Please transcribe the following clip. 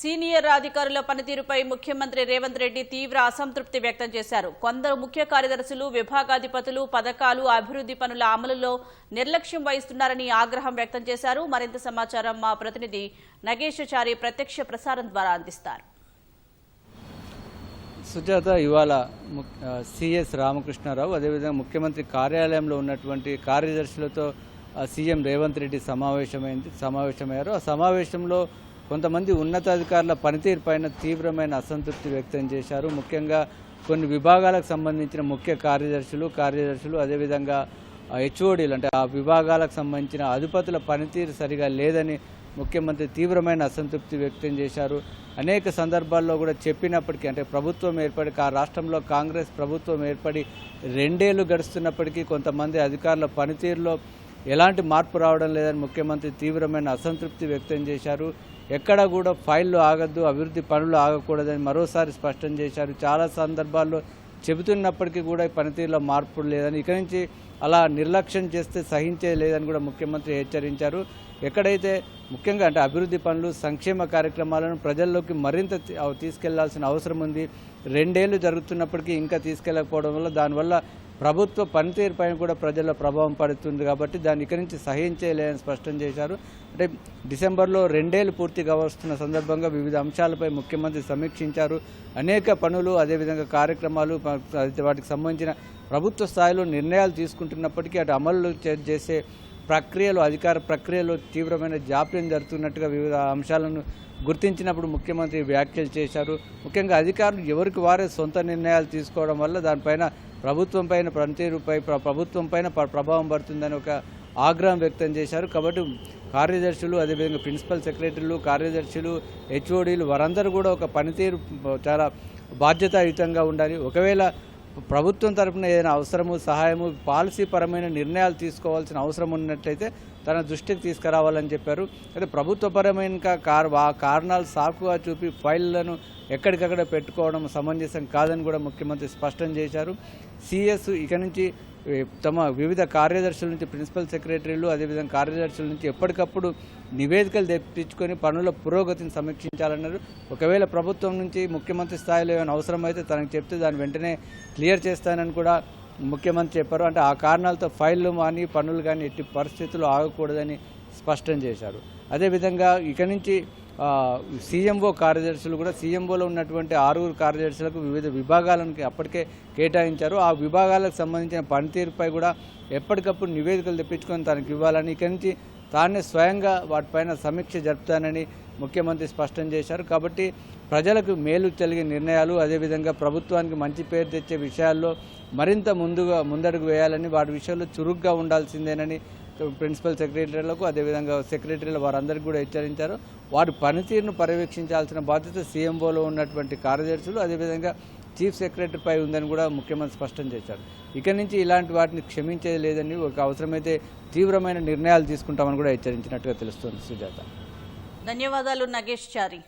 Senior అధికారుల పనితీరుపై ముఖ్యమంత్రి రేవంత్ రెడ్డి తీవ్ర అసంతృప్తి వ్యక్తం చేశారు. కొందరు ముఖ్య కార్యదర్శులు విభాగాధిపతులు పథకాలు అభివృద్ధి పనుల అమలులో నిర్లక్ష్యం వహిస్తున్నారని ఆగ్రహం వ్యక్తం చేశారు. మరింత సమాచారం మా ప్రతినిధి నగేశాచారి ప్రత్యక్ష ప్రసారం ద్వారా అందిస్తారు. సుజాత ఇవాళ సిఎస్ రామకృష్ణారావు అదేవిధంగా ముఖ్యమంత్రి కార్యాలయంలో ఉన్నటువంటి కార్యదర్శులతో సీఎం రేవంత్ రెడ్డి సమావేశమైంది సమావేశమయ్యారు. ఆ సమావేశంలో కొంతమంది ఉన్నతాధికారుల పనితీరు పైన తీవ్రమైన అసంతృప్తి వ్యక్తం చేశారు. ముఖ్యంగా కొన్ని విభాగాలకు సంబంధించిన ముఖ్య కార్యదర్శులు కార్యదర్శులు అదేవిధంగా హెచ్ఓడీలు అంటే ఆ విభాగాలకు సంబంధించిన అధిపతుల పనితీరు సరిగా లేదని ముఖ్యమంత్రి తీవ్రమైన అసంతృప్తి వ్యక్తం చేశారు. అనేక సందర్భాల్లో కూడా చెప్పినప్పటికీ అంటే ప్రభుత్వం ఏర్పడి ఆ రాష్ట్రంలో కాంగ్రెస్ ప్రభుత్వం ఏర్పడి రెండేళ్ళు గడుస్తున్నప్పటికీ కొంతమంది అధికారుల పనితీరులో ఎలాంటి మార్పు రావడం లేదని ముఖ్యమంత్రి తీవ్రమైన అసంతృప్తి వ్యక్తం చేశారు. ఎక్కడ కూడా ఫైళ్ళు ఆగద్దు అభివృద్ధి పనులు ఆగకూడదని మరోసారి స్పష్టం చేశారు. చాలా సందర్భాల్లో చెబుతున్నప్పటికీ కూడా పనితీరులో మార్పులు లేదని ఇక నుంచి అలా నిర్లక్ష్యం చేస్తే సహించే లేదని కూడా ముఖ్యమంత్రి హెచ్చరించారు. ఎక్కడైతే ముఖ్యంగా అంటే అభివృద్ధి పనులు సంక్షేమ కార్యక్రమాలను ప్రజల్లోకి మరింత తీసుకెళ్ళాల్సిన అవసరం ఉంది. రెండేళ్ళు జరుగుతున్నప్పటికీ ఇంకా తీసుకెళ్ళకపోవడం వల్ల దానివల్ల ప్రభుత్వ పనితీరు పైన కూడా ప్రజల ప్రభావం పడుతుంది కాబట్టి దాన్ని ఇక్కడి నుంచి సహించేలేదని స్పష్టం చేశారు. అంటే డిసెంబర్లో రెండేళ్ళు పూర్తిగా వస్తున్న సందర్భంగా వివిధ అంశాలపై ముఖ్యమంత్రి సమీక్షించారు. అనేక పనులు అదేవిధంగా కార్యక్రమాలు వాటికి సంబంధించిన ప్రభుత్వ స్థాయిలో నిర్ణయాలు తీసుకుంటున్నప్పటికీ అటు అమలు చేసే ప్రక్రియలో అధికార ప్రక్రియలో తీవ్రమైన జాప్యం జరుగుతున్నట్టుగా వివిధ అంశాలను గుర్తించినప్పుడు ముఖ్యమంత్రి వ్యాఖ్యలు చేశారు. ముఖ్యంగా అధికారులు ఎవరికి వారే సొంత నిర్ణయాలు తీసుకోవడం వల్ల దానిపైన ప్రభుత్వం పైన పనితీరుపై ప్ర- ప్రభుత్వం పైన ప్రభావం పడుతుందని ఒక ఆగ్రహం వ్యక్తం చేశారు. కాబట్టి కార్యదర్శులు అదేవిధంగా ప్రిన్సిపల్ సెక్రటరీలు కార్యదర్శులు హెచ్ఓడీలు వారందరూ కూడా ఒక పనితీరు చాలా బాధ్యతాయుతంగా ఉండాలి. ఒకవేళ ప్రభుత్వం తరఫున ఏదైనా అవసరము సహాయము పాలసీ పరమైన నిర్ణయాలు తీసుకోవాల్సిన అవసరం ఉన్నట్లయితే తన దృష్టికి తీసుకురావాలని చెప్పారు. అయితే ప్రభుత్వపరమైన కార్ ఆ కారణాలు సాకుగా చూపి ఫైళ్ళను ఎక్కడికక్కడ పెట్టుకోవడం సమంజసం కాదని కూడా ముఖ్యమంత్రి స్పష్టం చేశారు. సిఎస్ ఇక నుంచి తమ వివిధ కార్యదర్శుల నుంచి ప్రిన్సిపల్ సెక్రటరీలు అదేవిధంగా కార్యదర్శుల నుంచి ఎప్పటికప్పుడు నివేదికలు తెప్పించుకొని పనుల పురోగతిని సమీక్షించాలన్నారు. ఒకవేళ ప్రభుత్వం నుంచి ముఖ్యమంత్రి స్థాయిలో ఏమైనా అవసరమైతే తనకు చెప్తే దాన్ని వెంటనే క్లియర్ చేస్తానని కూడా ముఖ్యమంత్రి చెప్పారు. అంటే ఆ కారణాలతో ఫైళ్ళు కానీ పనులు కానీ ఎట్టి పరిస్థితులు ఆగకూడదని స్పష్టం చేశారు. అదేవిధంగా ఇక నుంచి సీఎంఓ కార్యదర్శులు కూడా సీఎంఓలో ఉన్నటువంటి ఆరుగురు కార్యదర్శులకు వివిధ విభాగాలను అప్పటికే కేటాయించారు. ఆ విభాగాలకు సంబంధించిన పనితీరుపై కూడా ఎప్పటికప్పుడు నివేదికలు తెప్పించుకొని తనకు ఇవ్వాలని ఇక నుంచి తానే స్వయంగా వాటిపైన సమీక్ష జరుపుతానని ముఖ్యమంత్రి స్పష్టం చేశారు. కాబట్టి ప్రజలకు మేలు కలిగే నిర్ణయాలు అదేవిధంగా ప్రభుత్వానికి మంచి పేరు తెచ్చే విషయాల్లో మరింత ముందుగా ముందడుగు వేయాలని వాటి విషయంలో చురుగ్గా ఉండాల్సిందేనని ప్రిన్సిపల్ సెక్రటరీలకు అదేవిధంగా సెక్రటరీలు వారందరికీ కూడా హెచ్చరించారు. వారి పనితీరును పర్యవేక్షించాల్సిన బాధ్యత సీఎంఓలో ఉన్నటువంటి కార్యదర్శులు అదేవిధంగా చీఫ్ సెక్రటరీపై ఉందని కూడా ముఖ్యమంత్రి స్పష్టం చేశారు. ఇక నుంచి ఇలాంటి వాటిని క్షమించేది లేదని ఒక అవసరమైతే తీవ్రమైన నిర్ణయాలు తీసుకుంటామని కూడా హెచ్చరించినట్టుగా తెలుస్తోంది సుజాత. ధన్యవాదాలు నగేష్ చారి.